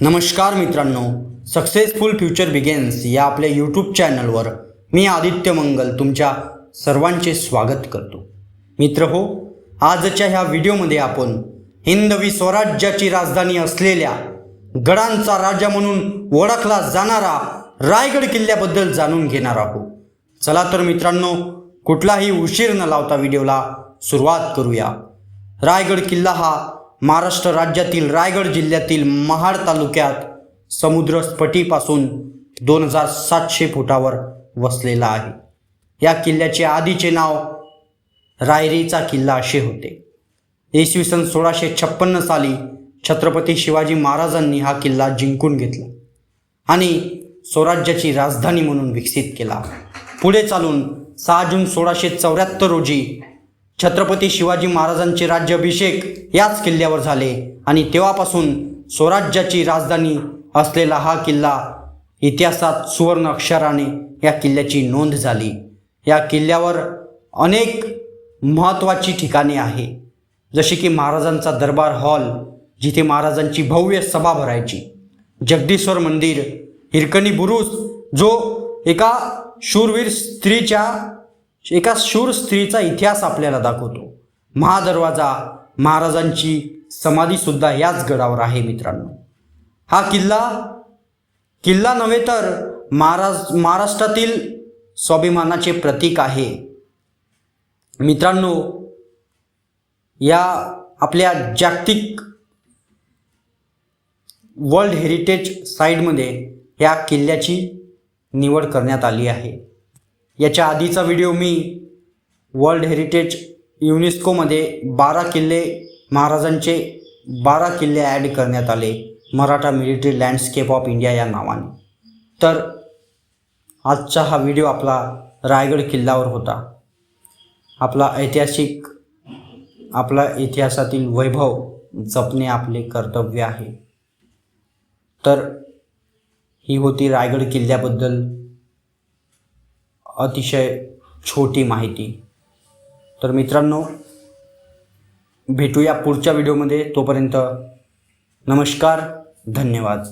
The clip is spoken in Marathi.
नमस्कार मित्रांनो सक्सेसफुल फ्युचर बिगेन्स या आपल्या यूट्यूब चॅनलवर मी आदित्य मंगल तुमच्या सर्वांचे स्वागत करतो. मित्र हो आजच्या ह्या व्हिडिओमध्ये आपण हिंदवी स्वराज्याची राजधानी असलेल्या गडांचा राजा म्हणून ओळखला जाणारा रायगड किल्ल्याबद्दल जाणून घेणार आहोत. चला तर मित्रांनो कुठलाही उशीर न लावता व्हिडिओला सुरुवात करूया. रायगड किल्ला हा महाराष्ट्र राज्यातील रायगड जिल्ह्यातील महाड तालुक्यात समुद्रस्फटीपासून दोन हजार सातशे फुटावर वसलेला आहे. या किल्ल्याचे आधीचे नाव रायरीचा किल्ला असे होते. इसवी सन सोळाशे छप्पन्न साली छत्रपती शिवाजी महाराजांनी हा किल्ला जिंकून घेतला आणि स्वराज्याची राजधानी म्हणून विकसित केला. पुढे चालून सहा जून सोळाशे चौऱ्याहत्तर रोजी छत्रपती शिवाजी महाराजांचे राज्याभिषेक याच किल्ल्यावर झाले आणि तेव्हापासून स्वराज्याची राजधानी असलेला हा किल्ला इतिहासात सुवर्ण अक्षराने या किल्ल्याची नोंद झाली. या किल्ल्यावर अनेक महत्त्वाची ठिकाणे आहे. जसे की महाराजांचा दरबार हॉल जिथे महाराजांची भव्य सभा भरायची. जगदीश्वर मंदिर हिरकणी बुरुज जो एका शूरवीर स्त्रीच्या एका शूर स्त्रीचा इतिहास आपल्याला दाखवतो. महादरवाजा महाराजांची समाधीसुद्धा याच गडावर आहे मित्रांनो. हा किल्ला किल्ला नव्हे तर महाराज महाराष्ट्रातील स्वाभिमानाचे प्रतीक आहे. मित्रांनो या आपल्या जागतिक वर्ल्ड हेरिटेज साईडमध्ये या किल्ल्याची निवड करण्यात आली आहे. याच्या आधीचा व्हिडिओ मी वर्ल्ड हेरिटेज युनेस्कोमध्ये बारा किल्ले महाराजांचे बारा किल्ले ॲड करण्यात आले. Maratha military landscape of India या नावाने. तर आजचा हा व्हिडिओ आपला रायगड किल्ल्यावर होता. आपला ऐतिहासिक आपला इतिहासातील वैभव जपणे आपले कर्तव्य आहे. तर ही होती रायगड किल्ल्याबद्दल अतिशय छोटी माहिती. तर मित्रांनो भेटूया पुढच्या व्हिडिओमध्ये. तोपर्यंत नमस्कार धन्यवाद.